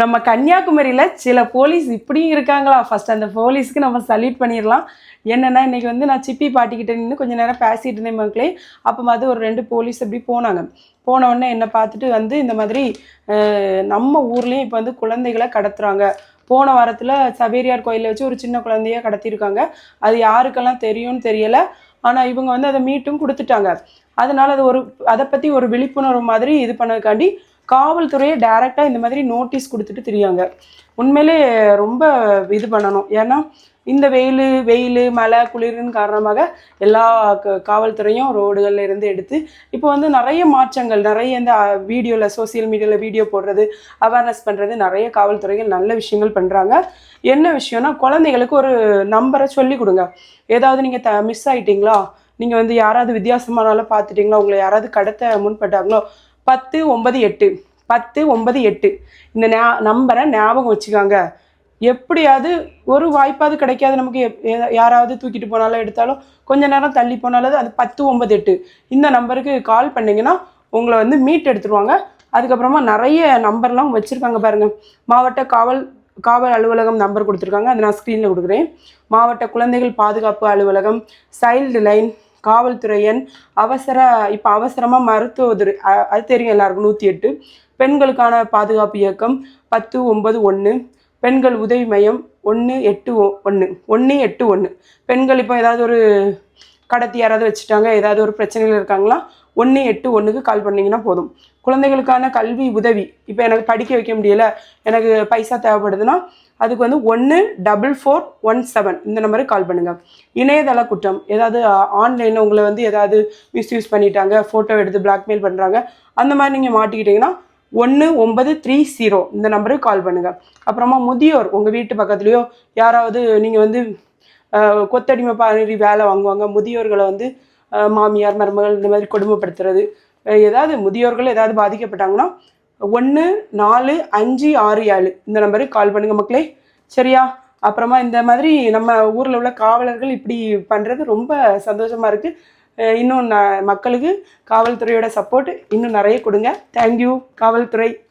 நம்ம கன்னியாகுமரியில் சில போலீஸ் இப்படியும் இருக்காங்களா? ஃபர்ஸ்ட் அந்த போலீஸ்க்கு நம்ம சல்யூட் பண்ணிடலாம். என்னன்னா இன்னைக்கு வந்து நான் சிப்பி பாட்டிக்கிட்ட நின்று கொஞ்ச நேரம் பேசிகிட்டு இருந்தேன் மக்களே. அப்போ மாதிரி ஒரு ரெண்டு போலீஸ் அப்படி போனாங்க. போன உடனே என்னை பார்த்துட்டு வந்து இந்த மாதிரி நம்ம ஊர்லேயும் இப்போ வந்து குழந்தைகளை கடத்துறாங்க. போன வாரத்தில் சவேரியார் கோயிலில் வச்சு ஒரு சின்ன குழந்தைய கடத்தியிருக்காங்க. அது யாருக்கெல்லாம் தெரியும்னு தெரியலை. ஆனால் இவங்க வந்து அதை மீட்டும் கொடுத்துட்டாங்க. அதனால அது ஒரு அதை பற்றி ஒரு விழிப்புணர்வு மாதிரி இது பண்ணதுக்காண்டி காவல்துறையை டைரெக்டாக இந்த மாதிரி நோட்டீஸ் கொடுத்துட்டு தெரியாங்க உண்மையிலே ரொம்ப இது பண்ணணும். ஏன்னா இந்த வெயில் வெயில் மழை குளிரின் காரணமாக எல்லா க- காவல்துறையும் ரோடுகளில் இருந்து எடுத்து இப்போ வந்து நிறைய மாற்றங்கள் நிறைய இந்த வீடியோவில் சோஷியல் மீடியாவில் வீடியோ போடுறது அவேர்னஸ் பண்ணுறது நிறைய காவல்துறைகள் நல்ல விஷயங்கள் பண்ணுறாங்க என்ன விஷயம்னா குழந்தைகளுக்கு ஒரு நம்பரை சொல்லி கொடுங்க. ஏதாவது நீங்கள் த மிஸ் ஆகிட்டீங்களா நீங்கள் வந்து யாராவது வித்தியாசமானால பார்த்துட்டீங்களா? உங்களை யாராவது கடத்த முன்பட்டாங்களோ பத்து ஒன்பது எட்டு. பத்து ஒன்பது எட்டு. இந்த ஞா நம்பரை ஞாபகம் வச்சுக்காங்க. எப்படியாவது ஒரு வாய்ப்பாவது கிடைக்காது நமக்கு. எப்- யாராவது தூக்கிட்டு போனாலும் எடுத்தாலும் கொஞ்ச நேரம் தள்ளி போனாலும் அது பத்து ஒன்பது எட்டு. இந்த நம்பருக்கு கால் பண்ணீங்கன்னா உங்களை வந்து மீட் எடுத்துருவாங்க. அதுக்கப்புறமா நிறைய நம்பர்லாம் வச்சுருக்காங்க பாருங்கள் மாவட்ட காவல் காவல் அலுவலகம் நம்பர் கொடுத்துருக்காங்க. அதை நான் ஸ்க்ரீனில் கொடுக்குறேன். மாவட்ட குழந்தைகள் பாதுகாப்பு அலுவலகம் சைல்டு லைன் காவல்துறை எண் அவசர இப்போ அவசரமாக மருத்துவ உதவி அது தெரியும் எல்லாருக்கும் நூற்றி எட்டு. பெண்களுக்கான பாதுகாப்பு இயக்கம் பத்து ஒன்பது ஒன்று பெண்கள் உதவி மையம் ஒன்று எட்டு ஒன்று ஒன்று எட்டு ஒன்று பெண்கள் இப்போ ஏதாவது ஒரு கடத்தி யாராவது வச்சுட்டாங்க ஏதாவது ஒரு பிரச்சனைகள் இருக்காங்களா ஒன்று எட்டு ஒன்றுக்கு கால் பண்ணிங்கன்னா போதும். குழந்தைகளுக்கான கல்வி உதவி இப்போ எனக்கு படிக்க வைக்க முடியல எனக்கு பைசா தேவைப்படுதுன்னா அதுக்கு வந்து ஒன்று டபுள் ஃபோர் ஒன் செவன் இந்த நம்பருக்கு கால் பண்ணுங்கள் இணையதள குற்றம் ஏதாவது ஆன்லைனில் உங்களை வந்து ஏதாவது மிஸ்யூஸ் பண்ணிட்டாங்க ஃபோட்டோ எடுத்து பிளாக்மெயில் பண்ணுறாங்க அந்த மாதிரி நீங்கள் மாட்டிக்கிட்டீங்கன்னா ஒன்று ஒன்பது த்ரீ ஜீரோ இந்த நம்பருக்கு கால் பண்ணுங்கள் அப்புறமா முதியோர் உங்கள் வீட்டு பக்கத்துலேயோ யாராவது நீங்கள் வந்து கொத்தடிமை பாரி வேலை வாங்குவாங்க. முதியோர்களை வந்து மாமியார் மருமகள் இந்த மாதிரி கொடுமைப்படுத்துறது. ஏதாவது முதியோர்கள் ஏதாவது பாதிக்கப்பட்டாங்கன்னா ஒன்று நாலு அஞ்சு ஆறு ஏழு. இந்த நம்பருக்கு கால் பண்ணுங்கள் மக்களே. சரியா? அப்புறமா இந்த மாதிரி நம்ம ஊரில் உள்ள காவலர்கள் இப்படி பண்ணுறது ரொம்ப சந்தோஷமாக இருக்குது இன்னும் ந- மக்களுக்கு காவல்துறையோட சப்போர்ட் இன்னும் நிறைய கொடுங்க. தேங்க்யூ காவல்துறை.